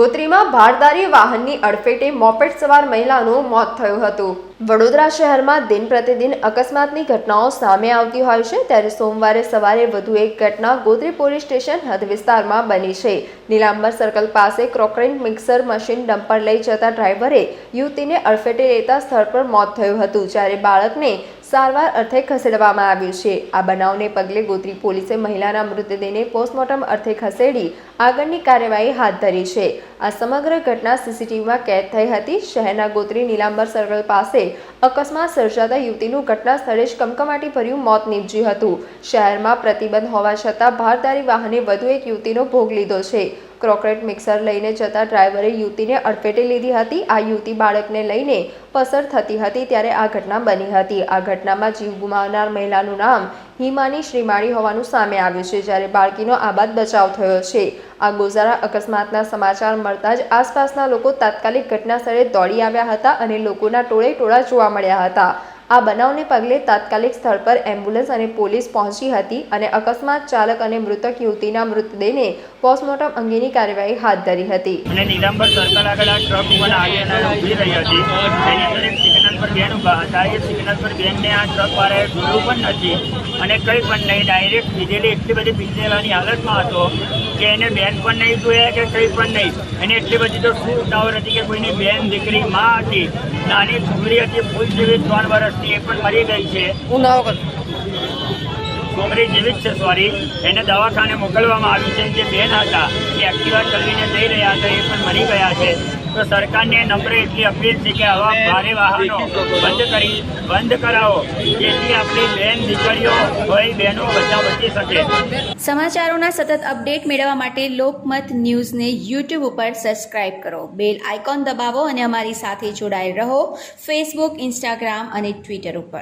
ગોત્રીમાં ભારદારી વાહનની અડફેટે મોપેટ સવાર મહિલાનું મોત થયું હતું. વડોદરા શહેરમાં દિન પ્રતિદિન અકસ્માતની ઘટનાઓ સામે આવતી હોય છે, ત્યારે સોમવારે સવારે વધુ એક ઘટના ગોત્રી પોલીસ સ્ટેશન હદ વિસ્તારમાં બની છે. નીલાંબર સર્કલ પાસે ક્રોકરેન મિક્સર મશીન ડમ્પર લઈ જતા ડ્રાઈવરે યુવતીને અડફેટે લેતા સ્થળ પર મોત થયું હતું, જ્યારે બાળકને સારવાર અર્થે ખસેડવામાં આવ્યું છે. આ બનાવને પગલે ગોત્રી પોલીસે મહિલાના મૃતદેહને પોસ્ટમોર્ટમ અર્થે ખસેડી આગળની કાર્યવાહી હાથ ધરી છે. આ સમગ્ર ઘટના સીસીટીવીમાં કેદ થઈ હતી. શહેરના ગોત્રી નીલાંબર સર્કલ પાસે અકસ્માત સર્જાતા યુવતીનું ઘટના સ્થળે જ કમકમાટી ભર્યું મોત નીપજ્યું હતું. શહેરમાં પ્રતિબંધ હોવા છતાં ભારદારી વાહને વધુ એક યુવતીનો ભોગ લીધો છે. ક્રોકરેટ મિક્સર લઈને જતા ડ્રાઈવરે યુવતીને અડફેટે લીધી હતી. આ યુવતી બાળકને લઈને પસાર થતી હતી ત્યારે આ ઘટના બની હતી. આ ઘટનામાં જીવ ગુમાવનાર મહિલાનું નામ હિમાની શ્રીમાળી હોવાનું સામે આવ્યું છે, જ્યારે બાળકીનો આબાદ બચાવ થયો છે. આ ગોઝારા અકસ્માતના સમાચાર મળતા જ આસપાસના લોકો તાત્કાલિક ઘટના સ્થળે દોડી આવ્યા હતા અને લોકોના ટોળે ટોળા જોવા મળ્યા હતા. આ બનાવને પગલે તાત્કાલિક સ્થળ પર એમ્બ્યુલન્સ અને પોલીસ પહોંચી હતી અને અકસ્માત ચાલક અને મૃતક યુવતીના મૃતદેહને પોસ્ટમોર્ટમ અંગેની કાર્યવાહી હાથ ધરી હતી. અને નીલાંબર સર્કલ આગળ આ ટ્રક હતી. સિગ્નલ પર બેન ઊભા પર બેનને આ ટ્રક વાળાએ પણ નથી અને કંઈ પણ નહીં. ડાયરેક્ટ પીધેલી એટલી બધી પીધેલાની હાલતમાં હતો કે એને બેન પણ નહીં જોયા કે કંઈ પણ નહીં. એને એટલી બધી તો શું ઉતાવળ હતી કે કોઈની બેન દીકરી માં હતી. નાની છોકરી હતી, ફૂલ જેવી ત્રણ એ પણ મરી ગઈ છે. છોકરી જેવી જ છે સોરી એને દવાખાને મોકલવામાં આવ્યું છે. જે બેન હતા એ એક્ટિવા ચલાવીને જઈ રહ્યા હતા એ પણ મરી ગયા છે. તો સરકારને નમ્ર એટલી અપીલ છે કે આવા ભારે વાહનો બંધ કરી બંધ કરાવો જેથી આપણી બેન દીકરીઓ ભાઈ બહેનો બધા બચી શકે. સમાચારોના સતત અપડેટ મેળવવા માટે લોકમત ન્યૂઝને યુટ્યુબ ઉપર સબસ્ક્રાઇબ કરો. બેલ આઇકોન દબાવો અને અમારી સાથે જોડાયેલ રહો. ફેસબુક ઇન્સ્ટાગ્રામ અને ટ્વિટર ઉપર.